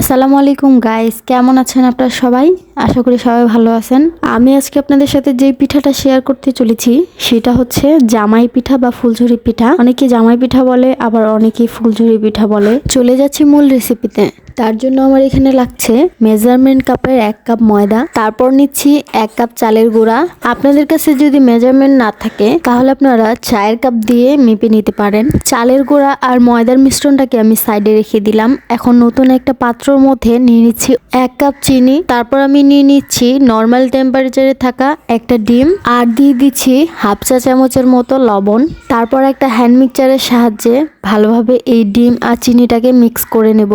আসসালামু আলাইকুম গাইস কেমন আছেন আপনারা সবাই? আশা করি সবাই ভালো আছেন। আমি আজকে আপনাদের সাথে যে পিঠাটা শেয়ার করতে চলেছি, সেটা হচ্ছে জামাই পিঠা বা ফুলঝুরি পিঠা। অনেকে জামাই পিঠা বলে, আবার অনেকে ফুলঝুরি পিঠা বলে। চলে যাচ্ছি মূল রেসিপিতে তার জন্য আমার এখানে লাগছে মেজারমেন্ট কাপের এক কাপ ময়দা। তারপর নিচ্ছি এক কাপ চালের গুঁড়া। আপনাদের কাছে যদি মেজারমেন্ট না থাকে, তাহলে আপনারা চায়ের কাপ দিয়ে মেপে নিতে পারেন। চালের গুঁড়া আর ময়দার মিশ্রণটাকে আমি সাইডে রেখে দিলাম। এখন নতুন একটা পাত্রর মধ্যে নিয়ে নিচ্ছি এক কাপ চিনি। তারপর আমি নিয়ে নিচ্ছি নর্মাল টেম্পারেচারে থাকা একটা ডিম। আর দিয়ে দিচ্ছি হাফ চা চামচের মতো লবণ। তারপর একটা হ্যান্ড মিক্সচারের সাহায্যে ভালোভাবে এই ডিম আর চিনিটাকে মিক্স করে নেব।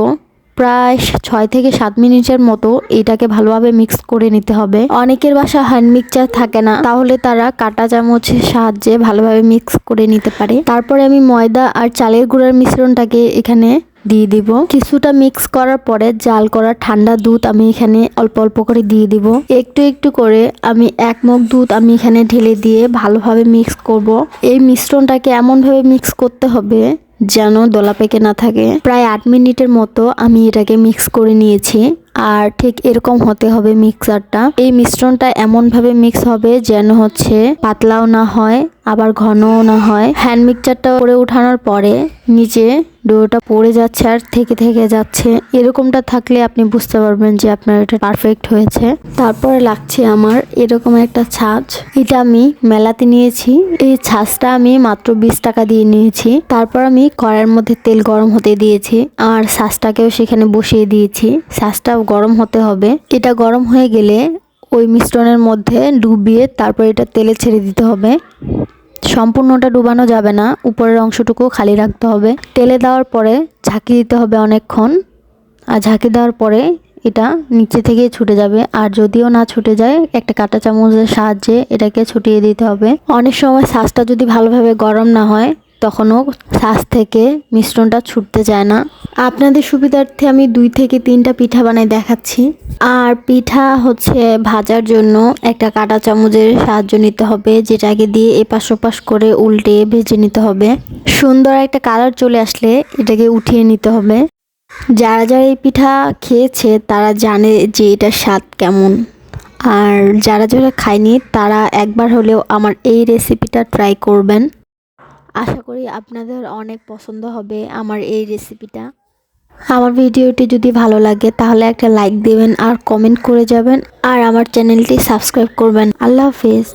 প্রায় ছয় থেকে সাত মিনিটের মতো এটাকে ভালোভাবে মিক্স করে নিতে হবে। অনেকের বাসা হ্যান্ড মিক্সচার থাকে না, তাহলে তারা কাটা চামচের সাহায্যে ভালোভাবে মিক্স করে নিতে পারে। তারপরে আমি ময়দা আর চালের গুঁড়ার মিশ্রণটাকে এখানে দিয়ে দিব। কিছুটা মিক্স করার পরে জাল করা ঠান্ডা দুধ আমি এখানে অল্প অল্প করে দিয়ে দিব। একটু একটু করে আমি এক মগ দুধ আমি এখানে ঢেলে দিয়ে ভালোভাবে মিক্স করব। এই মিশ্রণটাকে এমনভাবে মিক্স করতে হবে যেন দলা পেকে না থাকে। প্রায় আট মিনিটের মতো আমি এটাকে মিক্স করে নিয়েছি। আর ঠিক এরকম হতে হবে মিক্সারটা এই মিশ্রণটা এমনভাবে মিক্স হবে যেন হচ্ছে পাতলাও না হয় আবার ঘনও না হয়। হ্যান্ড মিক্সচারটা করে উঠানোর পরে নিচে ডোটা পড়ে যাচ্ছে আর থেকে থেকে যাচ্ছে। এরকমটা থাকলে আপনি বুঝতে পারবেন যে আপনার এটা পারফেক্ট হয়েছে। তারপরে লাগছে আমার এরকম একটা ছাঁচ। এটা আমি মেলাতে নিয়েছি। এই ছাঁচটা আমি মাত্র বিশ টাকা দিয়ে নিয়েছি। তারপর আমি কড়াইয়ের মধ্যে তেল গরম হতে দিয়েছি। আর ছাঁচটাকেও সেখানে বসিয়ে দিয়েছি। ছাঁচটাও গরম হতে হবে। এটা গরম হয়ে গেলে ওই মিশ্রণের মধ্যে ডুবিয়ে তারপর এটা তেলে ছেড়ে দিতে হবে। সম্পূর্ণটা ডুবানো যাবে না, উপরের অংশটুকু খালি রাখতে হবে। তেলে দেওয়ার পরে ঝাঁকি দিতে হবে অনেকক্ষণ। আর ঝাঁকি দেওয়ার পরে এটা নিচে থেকে ছুটে যাবে। আর যদিও না ছুটে যায়, একটা কাঁটা চামচের সাহায্যে এটাকে ছুটিয়ে দিতে হবে। অনেক সময় শ্বাসটা যদি ভালোভাবে গরম না হয় তখনও শ্বাস থেকে মিশ্রণটা ছুটতে যায় না। আপনাদের সুবিধার্থে আমি দুই থেকে তিনটা পিঠা বানাই দেখাচ্ছি। আর পিঠা হচ্ছে ভাজার জন্য একটা কাঁটা চামচের সাহায্য নিতে হবে, যেটাকে দিয়ে এপাশ ওপাশ করে উল্টে ভেজে নিতে হবে। সুন্দর একটা কালার চলে আসলে এটাকে উঠিয়ে নিতে হবে। যারা যারা এই পিঠা খেয়েছে, তারা জানে যে এটার স্বাদ কেমন। আর যারা যারা খায়নি, তারা একবার হলেও আমার এই রেসিপিটা ট্রাই করবেন। আশা করি আপনাদের অনেক পছন্দ হবে আমার এই রেসিপিটা আমার ভিডিওটি যদি ভালো লাগে, তাহলে একটা লাইক দেবেন আর কমেন্ট করে যাবেন। আর আমার চ্যানেলটি সাবস্ক্রাইব করবেন। আল্লাহ হাফিজ।